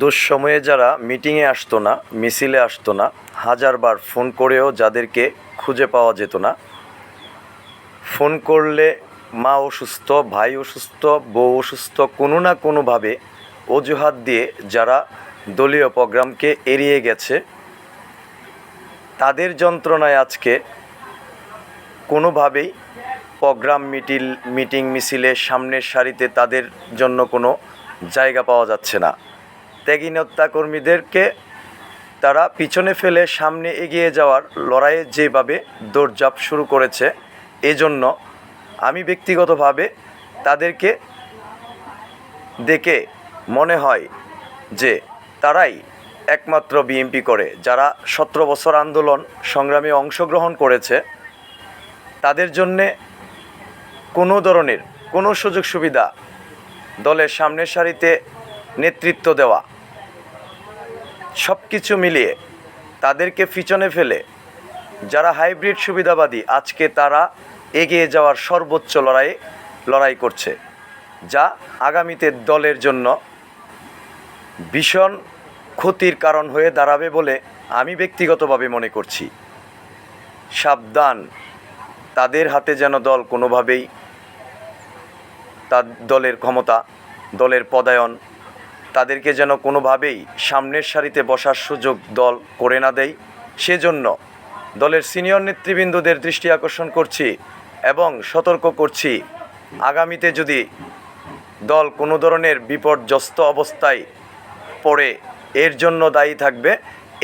দুঃসময়ে যারা মিটিংয়ে আসতো না, মিছিলে আসতো না, হাজারবার ফোন করেও যাদেরকে খুঁজে পাওয়া যেত না। ফোন করলে মা অসুস্থ, ভাই অসুস্থ, বউ অসুস্থ, কোনো না কোনোভাবে অজুহাত দিয়ে যারা দলীয় প্রোগ্রামকে এড়িয়ে গেছে, তাদের যন্ত্রণায় আজকে কোনোভাবেই প্রোগ্রাম মিটিল, মিটিং, মিছিলে সামনের সারিতে তাদের জন্য কোনো জায়গা পাওয়া যাচ্ছে না। ত্যাগী কর্মীদেরকে তারা পিছনে ফেলে সামনে এগিয়ে যাওয়ার লড়াইয়ে যেভাবে দৌড়ঝাঁপ শুরু করেছে, এজন্য আমি ব্যক্তিগতভাবে তাদেরকে দেখে মনে হয় যে তারাই একমাত্র বিএমপি করে। যারা সতেরো বছর আন্দোলন সংগ্রামে অংশগ্রহণ করেছে, তাদের জন্যে কোনো ধরনের কোনো সুযোগ সুবিধা দলের সামনের সারিতে নেতৃত্ব দেওয়া সব কিছু মিলিয়ে তাদেরকে পিছনে ফেলে যারা হাইব্রিড সুবিধাবাদী, আজকে তারা এগিয়ে যাওয়ার সর্বোচ্চ লড়াই লড়াই করছে, যা আগামীতে দলের জন্য ভীষণ ক্ষতির কারণ হয়ে দাঁড়াবে বলে আমি ব্যক্তিগতভাবে মনে করছি। সাবধান, তাদের হাতে যেন দল কোনোভাবেই তার দলের ক্ষমতা, দলের পদায়ন তাদেরকে যেন কোনোভাবেই সামনের সারিতে বসার সুযোগ দল করে না দেয়। সেজন্য দলের সিনিয়র নেতৃবৃন্দদের দৃষ্টি আকর্ষণ করছি এবং সতর্ক করছি। আগামীতে যদি দল কোনো ধরনের বিপর্যস্ত অবস্থায় পড়ে, এর জন্য দায়ী থাকবে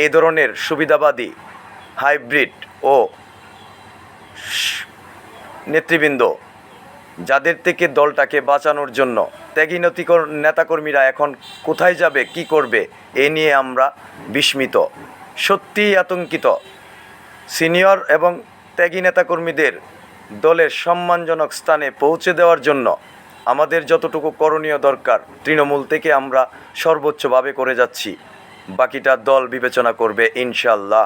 এ ধরনের সুবিধাবাদী হাইব্রিড ও নেতৃবৃন্দ। যাদের থেকে দলটাকে বাঁচানোর জন্য ত্যাগী নতিকর নেতাকর্মীরা এখন কোথায় যাবে, কি করবে, এ নিয়ে আমরা বিস্মিত। সত্যিই আতঙ্কিত। সিনিয়র এবং ত্যাগী নেতাকর্মীদের দলের সম্মানজনক স্থানে পৌঁছে দেওয়ার জন্য আমাদের যতটুকু করণীয় দরকার, তৃণমূল থেকে আমরা সর্বোচ্চভাবে করে যাচ্ছি। বাকিটা দল বিবেচনা করবে ইনশাল্লাহ